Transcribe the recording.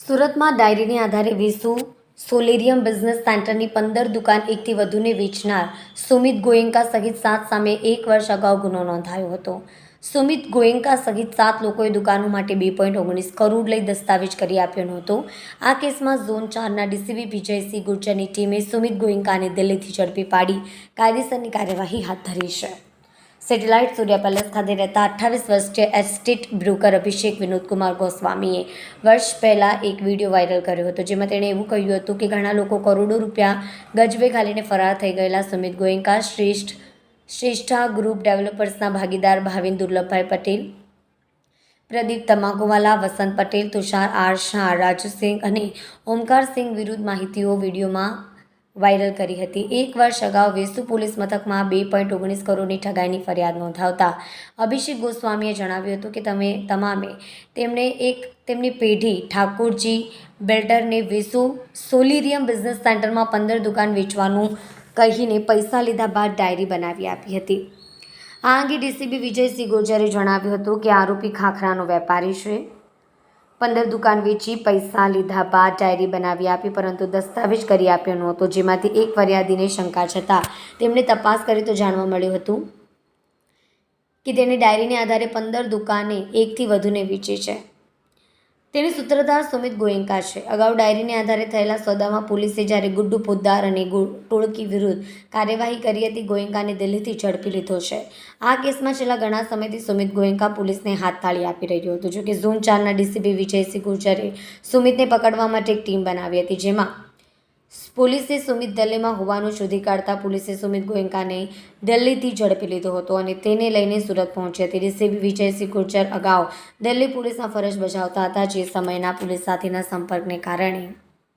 સુરતમાં ડાયરીને આધારે Vesu solarium business સેન્ટરની પંદર દુકાન એકથી વધુને વેચનાર સુમિત ગોયંકા સહિત સાત સામે એક વર્ષ અગાઉ ગુનો નોંધાયો હતો. સુમિત ગોયંકા સહિત સાત લોકોએ દુકાનો માટે બે પોઈન્ટ ઓગણીસ કરોડ લઈ દસ્તાવેજ કરી આપ્યો નહોતો. આ કેસમાં ઝોન ચારના ડીસીબી વિજયસિંહ ગુર્જરની ટીમે સુમિત ગોયંકાને દિલ્હીથી ઝડપી પાડી. કાયદેસરની કાર્યવાહી હાથ ધરી છે. સેટેલાઇટ સૂર્ય પેલેસ ખાતે રહેતા અઠ્ઠાવીસ વર્ષીય એસ્ટેટ બ્રોકર અભિષેક વિનોદકુમાર ગોસ્વામીએ વર્ષ પહેલાં એક વીડિયો વાયરલ કર્યો હતો, જેમાં તેણે એવું કહ્યું હતું કે ઘણા લોકો કરોડો રૂપિયા ગજવે ખાલીને ફરાર થઈ ગયેલા સુમિત ગોયંકા, શ્રેષ્ઠ શ્રેષ્ઠા ગ્રુપ ડેવલપર્સના ભાગીદાર ભાવિન દુર્લભભાઈ પટેલ, પ્રદીપ તમાકુવાલા, વસંત પટેલ, તુષાર આર શાહ, રાજુસિંહ અને ઓમકાર સિંહ વિરુદ્ધ માહિતીઓ વિડીયોમાં વાયરલ કરી હતી. એક વર્ષ અગાઉ વેસુ પોલીસ મથકમાં બે પોઈન્ટ ઓગણીસ કરોડની ઠગાઈની ફરિયાદ નોંધાવતા અભિષેક ગોસ્વામીએ જણાવ્યું હતું કે તમે તમામે તેમણે એક તેમની પેઢી ઠાકોરજી બેલ્ટરને વેસુ સોલિરિયમ બિઝનેસ સેન્ટરમાં પંદર દુકાન વેચવાનું કહીને પૈસા લીધા બાદ ડાયરી બનાવી આપી હતી. આ અંગે ડીસીબી વિજયસિંહ ગુર્જરે જણાવ્યું હતું કે આરોપી ખાખરાનો વેપારી છે. પંદર દુકાન વેચી પૈસા લીધા બાદ ડાયરી બનાવી આપી, પરંતુ દસ્તાવેજ કરી આપ્યો નહોતો જેમાંથી એક ફરિયાદીને શંકા છતાં તેમણે તપાસ કરી તો જાણવા મળ્યું હતું કે તેની ડાયરીને આધારે પંદર દુકાને એકથી વધુને વેચી છે. તેની સૂત્રધાર સુમિત ગોયંકા છે. અગાઉ ડાયરીને આધારે થયેલા સોદામાં પોલીસે જ્યારે ગુડ્ડુ પોદ્દાર અને ટોળકી વિરુદ્ધ કાર્યવાહી કરી હતી, ગોયંકાને દિલ્હીથી ઝડપી લીધો છે. આ કેસમાં છેલ્લા ઘણા સમયથી સુમિત ગોયંકા પોલીસને હાથતાળી આપી રહ્યો હતો. જોકે ઝોન ચારના ડીસીપી વિજયસિંહ ગુર્જરે સુમિતને પકડવા માટે એક ટીમ બનાવી હતી, જેમાં પોલીસે સુમિત દિલ્હીમાં હોવાનું શોધી કાઢતા પોલીસે સુમિત ગોયંકાને દિલ્હીથી ઝડપી લીધો હતો અને તેને લઈને સુરત પહોંચી હતી ડીસીપી વિજયસિંહ ગુર્જર અગાઉ દિલ્હી પોલીસમાં ફરજ બજાવતા હતા, જે સમયના પોલીસ સાથેના સંપર્કને કારણે.